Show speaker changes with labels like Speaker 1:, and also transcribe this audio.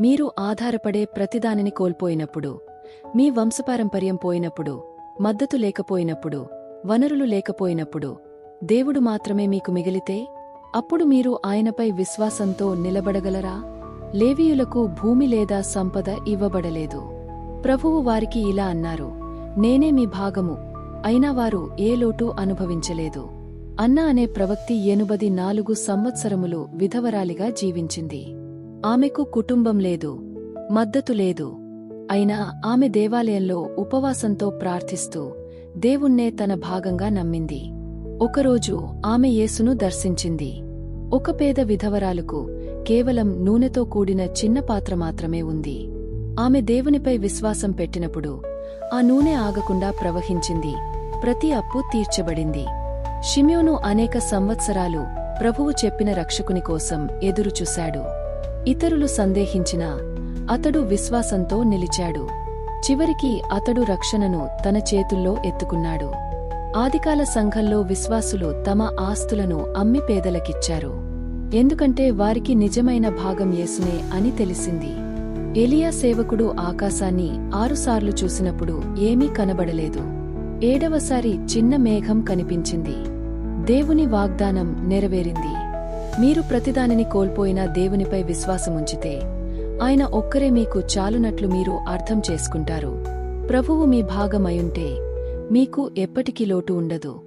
Speaker 1: మీరు ఆధారపడే ప్రతిదానిని కోల్పోయినప్పుడు మీ వంశపారంపర్యం పోయినప్పుడు మద్దతు లేకపోయినప్పుడు వనరులు లేకపోయినప్పుడు దేవుడు మాత్రమే మీకు మిగిలితే అప్పుడు మీరు ఆయనపై విశ్వాసంతో నిలబడగలరా? లేవీయులకు భూమి లేదా సంపద ఇవ్వబడలేదు. ప్రభువు వారికి ఇలా అన్నారు నేనే మీ భాగము అయినా వారు ఏ లోటు అనుభవించలేదు. అన్న అనే ప్రవక్తి ఎనుబది నాలుగు సంవత్సరములు విధవరాలిగా జీవించింది. ఆమెకు కుటుంబం లేదు మద్దతు లేదు. అయినా ఆమె దేవాలయంలో ఉపవాసంతో ప్రార్థిస్తూ దేవుణ్ణే తన భాగంగా నమ్మింది. ఒకరోజు ఆమె యేసును దర్శించింది. ఒక పేద విధవరాలుకు కేవలం నూనెతో కూడిన చిన్న పాత్ర మాత్రమే ఉంది. ఆమె దేవునిపై విశ్వాసం పెట్టినప్పుడు ఆ నూనె ఆగకుండా ప్రవహించింది. ప్రతి అప్పు తీర్చబడింది. షిమ్యోను అనేక సంవత్సరాలు ప్రభువు చెప్పిన రక్షకుని కోసం ఎదురుచూశాడు. ఇతరులు సందేహించినా అతడు విశ్వాసంతో నిలిచాడు. చివరికి అతడు రక్షణను తన చేతుల్లో ఎత్తుకున్నాడు. ఆదికాల సంఘంలో విశ్వాసులు తమ ఆస్తులను అమ్మి పేదలకిచ్చారు. ఎందుకంటే వారికి నిజమైన భాగం యేసునే అని తెలిసింది. ఎలియా సేవకుడు ఆకాశాన్ని ఆరుసార్లు చూసినప్పుడు ఏమీ కనబడలేదు. ఏడవసారి చిన్న మేఘం కనిపించింది. దేవుని వాగ్దానం నెరవేరింది. మీరు ప్రతిదానిని కోల్పోయిన దేవునిపై విశ్వాసముంచితే ఆయన ఒక్కరే మీకు చాలునట్లు మీరు అర్థం చేసుకుంటారు. ప్రభువు మీ భాగమయుంటే మీకు ఎప్పటికీ లోటు ఉండదు.